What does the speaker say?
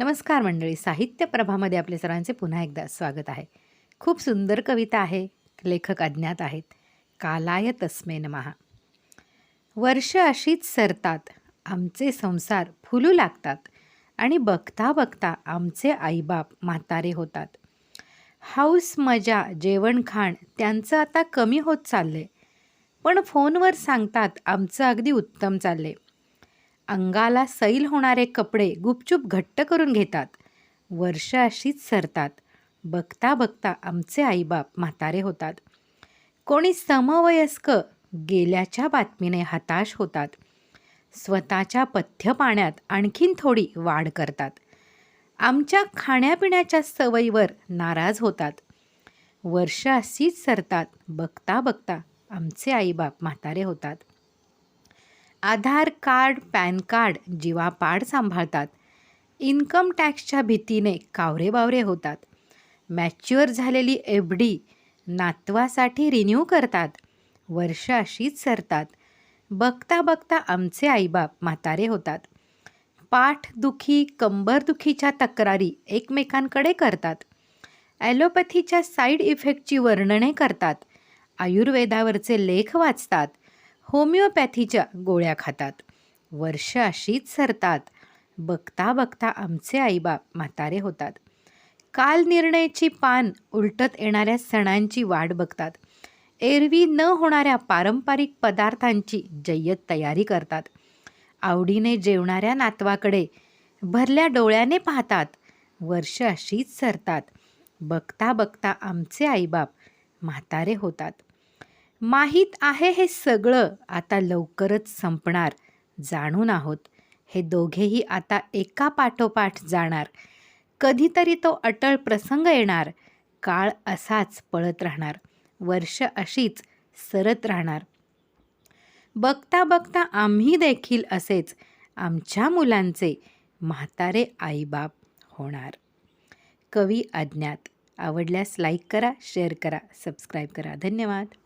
नमस्कार मंडळी. साहित्य प्रभामध्ये आपले सर्वांचे पुन्हा एकदा स्वागत आहे. खूप सुंदर कविता आहे. लेखक अज्ञात आहेत. कालाय तस्मे नमहा वर्ष अशीच सरतात. आमचे संसार फुलू लागतात. आणि बघता बघता आमचे आईबाप म्हातारे होतात. हाऊस मजा जेवण खाण त्यांचं आता कमी होत चालले पण फोनवर सांगतात आमचं अगदी उत्तम चालले अंगाला सैल होणारे कपडे गुपचूप घट्ट करून घेतात. वर्ष अशीच सरतात. बघता बघता आमचे आईबाप म्हातारे होतात. कोणी समवयस्क गेल्याच्या बातमीने हताश होतात. स्वतःच्या पथ्य पाण्यात आणखीन थोडी वाढ करतात. आमच्या खाण्यापिण्याच्या सवयीवर नाराज होतात. वर्ष अशीच सरतात. बघता बघता आमचे आईबाप म्हातारे होतात. आधार कार्ड पॅन कार्ड जीवापाड सांभाळतात. इन्कम टॅक्सच्या भीतीने कावरेबावरे होतात. मॅच्युअर झालेली एफ डी नातवासाठी रिन्यू करतात. वर्ष अशीच सरतात. बघता बघता आमचे आईबाप म्हातारे होतात. पाठदुखी कंबरदुखीच्या तक्रारी एकमेकांकडे करतात. ॲलोपॅथीच्या साईड इफेक्टची वर्णने करतात. आयुर्वेदावरचे लेख वाचतात. होमिओपॅथीच्या गोळ्या खातात. वर्ष अशीच सरतात. बघता बघता आमचे आईबाप म्हातारे होतात. काल निर्णयाची पान उलटत येणाऱ्या सणांची वाट बघतात. एरवी न होणाऱ्या पारंपरिक पदार्थांची जय्यत तयारी करतात. आवडीने जेवणाऱ्या नातवाकडे भरल्या डोळ्याने पाहतात. वर्ष अशीच सरतात. बघता बघता आमचे आईबाप म्हातारे होतात. माहीत आहे हे सगळं आता लवकरच संपणार. जाणून आहोत. हे दोघेही आता एका पाठोपाठ जाणार. कधीतरी तो अटळ प्रसंग येणार. काळ असाच पळत राहणार. वर्ष अशीच सरत राहणार. बघता बघता आम्ही देखील असेच आमच्या मुलांचे म्हातारे आईबाप होणार. कवी अज्ञात. आवडल्यास लाईक करा शेअर करा सबस्क्राईब करा. धन्यवाद.